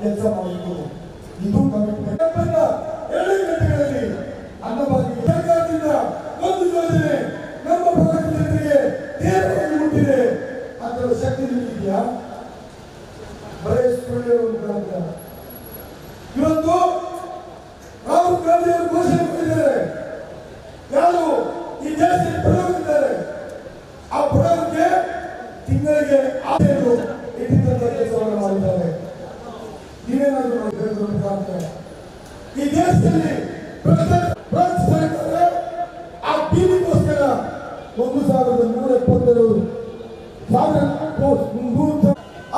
ಕೆಲಸ ಮಾಡಬೇಕು ಇದು ಕಮಿಟ್ಮೆಂಟ್ ಎರಡು ಗಂಟೆಗಳಲ್ಲಿ ಅನ್ನಭಾಗ್ಯ ಸರ್ಕಾರದಿಂದ ಒಂದು ಯೋಜನೆ ನಮ್ಮ ಭಾರತ ಜನರಿಗೆ ನೇರವಾಗಿ ಮುಟ್ಟಿದೆ ಅದರ ಶಕ್ತಿ ನಿಮಗಿದೆಯಾ? ಬರೇ ಸುಳ್ಳು ಇವತ್ತು ರಾಹುಲ್ ಗಾಂಧಿ ಅವರು ಘೋಷಣೆ ಮಾಡಿದ್ದಾರೆ ಯಾರು ಈ ದೇಶದಲ್ಲಿ ಈ ದೇಶದಲ್ಲಿ ಆ ಟಿವಿಗೋಸ್ಕರ ಒಂದು ಸಾವಿರದ ನೂರ ಎಪ್ಪತ್ತೆರಡು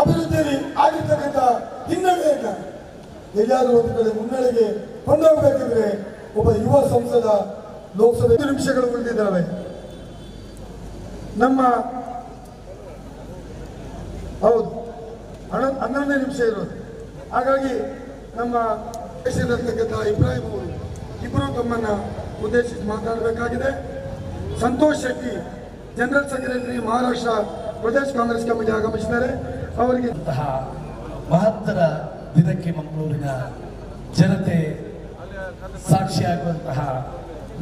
ಅಭಿವೃದ್ಧಿಯಲ್ಲಿ ಆಗಿರ್ತಕ್ಕಂಥ ಹಿನ್ನೆಲೆಯನ್ನ ಎಲ್ಲಾದರೂ ಒಂದು ಕಡೆ ಮುನ್ನಡೆಗೆ ಕೊಂಡೋಗಬೇಕಿದ್ರೆ ಒಬ್ಬ ಯುವ ಸಂಸದ ಲೋಕಸಭೆ ನಿಮಿಷಗಳು ಉಳಿದಿದ್ದಾವೆ. ನಮ್ಮ ಹೌದು ಹಣ ಹನ್ನೊಂದೇ ನಿಮಿಷ ಇರೋದು. ಹಾಗಾಗಿ ನಮ್ಮ ದೇಶದಲ್ಲಿರ್ತಕ್ಕಂಥ ಇಬ್ರಾಹಿಂ ಅವರು ಇಬ್ಬರು ತಮ್ಮನ್ನ ಉದ್ದೇಶಿಸಿ ಮಾತಾಡಬೇಕಾಗಿದೆ. Santosh Shetty, general secretary Maharashtra Pradesh Congress committee ಆಗಮಿಸಿದ್ದಾರೆ. ಅವರಿಗೆ ಮಹತ್ತರ ದಿನಕ್ಕೆ ಮಂಗಳೂರಿನ ಜನತೆ ಸಾಕ್ಷಿಯಾಗುವಂತಹ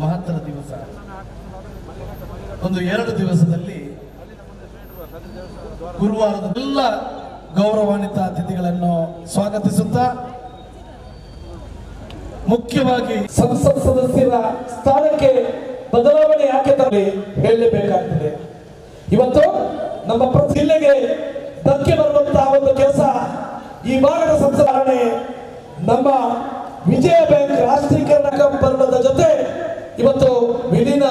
ಮಹತ್ತರ ದಿವಸ. ಒಂದು ಎರಡು ದಿವಸದಲ್ಲಿ ಗುರುವಾರದ ಎಲ್ಲ ಗೌರವಾನ್ವಿತ ಅತಿಥಿಗಳನ್ನು ಸ್ವಾಗತಿಸುತ್ತಾ ಮುಖ್ಯವಾಗಿ ಸಂಸತ್ ಸದಸ್ಯರ ಸ್ಥಾನಕ್ಕೆ ಬದಲಾವಣೆ ಯಾಕೆ ತರಲಿ ಹೇಳಲೇಬೇಕಾಗ್ತದೆ. ಇವತ್ತು ನಮ್ಮ ಜಿಲ್ಲೆಗೆ ಧಕ್ಕೆ ಬರುವಂತಹ ಒಂದು ಕೆಲಸ ಈ ಭಾಗದ ಸಂಸಾರಣೆ ನಮ್ಮ ವಿಜಯ ಬ್ಯಾಂಕ್ ರಾಷ್ಟ್ರೀಕರಣ ಕಂಪನದ ಜೊತೆ ಇವತ್ತು ವಿಲೀನ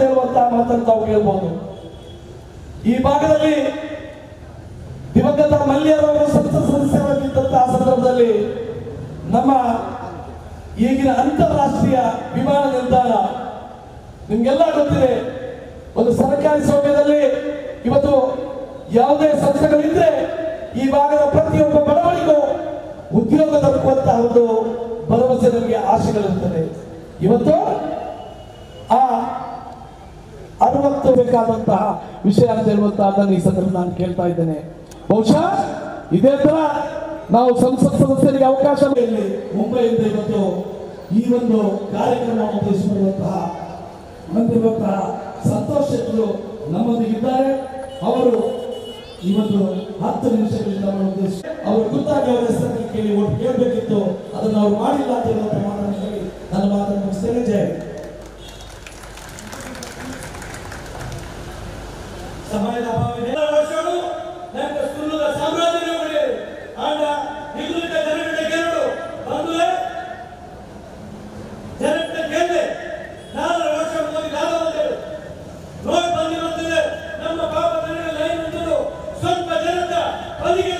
ಹೇಳುವಂತಹ ಮಾತನ್ನು ತಾವು ಹೇಳ್ಬೋದು ಈ ಭಾಗದಲ್ಲಿ ದಿವಂಗತ ಮಲ್ಯರವರು ಸಂಸತ್ ಸದಸ್ಯರಾಗಿದ್ದಂತಹ ಸಂದರ್ಭದಲ್ಲಿ ನಮ್ಮ ಈಗಿನ ಅಂತಾರಾಷ್ಟ್ರೀಯ ವಿಮಾನ ನಿಲ್ದಾಣ ನಿಮ್ಗೆಲ್ಲ ಗೊತ್ತಿದೆ, ಒಂದು ಸರ್ಕಾರಿ ಸೌಮ್ಯದಲ್ಲಿ ಇವತ್ತು ಯಾವುದೇ ಸಂಸ್ಥೆಗಳಿದ್ರೆ ಈ ಭಾಗದ ಪ್ರತಿಯೊಬ್ಬ ಬಡವಳಿಗೂ ಉದ್ಯೋಗ ದೊರಕುವಂತಹ ಒಂದು ಭರವಸೆ ನಮಗೆ ಆಶೆಗಳಿರುತ್ತದೆ. ಇವತ್ತು ಆ ಅರವತ್ತು ಬೇಕಾದಂತಹ ವಿಷಯ ಅಂತ ಹೇಳುವಂತಹ ಈ ಸಂದರ್ಭ ನಾನು ಕೇಳ್ತಾ ಇದ್ದೇನೆ. ಬಹುಶಃ ಇದೇ ತರ ನಾವು ಸಂಸತ್ ಸದಸ್ಯರಿಗೆ ಅವಕಾಶ ಮುಂಬೈಯಿಂದ ಇವತ್ತು ಈ ಒಂದು ಕಾರ್ಯಕ್ರಮವನ್ನು ಉದ್ದೇಶಿಸಿರುವಂತಹ ಬಂದಿರುವಂತಹ ಸಂತೋಷ್ ಶೆಟ್ಟರು ನಮ್ಮೊಂದಿಗಿದ್ದಾರೆ. ಅವರು ಈ ಒಂದು ಹತ್ತು ನಿಮಿಷಗಳಿಂದ ಅವರು ಗೊತ್ತಾಗಿ ಅವರ ಹೆಸರನ್ನು ಕೇಳಿ ಒಟ್ಟು ಕೇಳಬೇಕಿತ್ತು ಅದನ್ನು ಅವರು ಮಾಡಿಲ್ಲ ಅಂತ ಹೇಳುವಂತಹ ಮಾತನ್ನು ಹೇಳಿ ನನ್ನ ಮಾತನ್ನು ಮುಗಿಸ್ತೇನೆ. ಜಯ ಸಮಯದ ಅಭಾವ ಸಾಮ್ರಾಜ್ಯ அதிக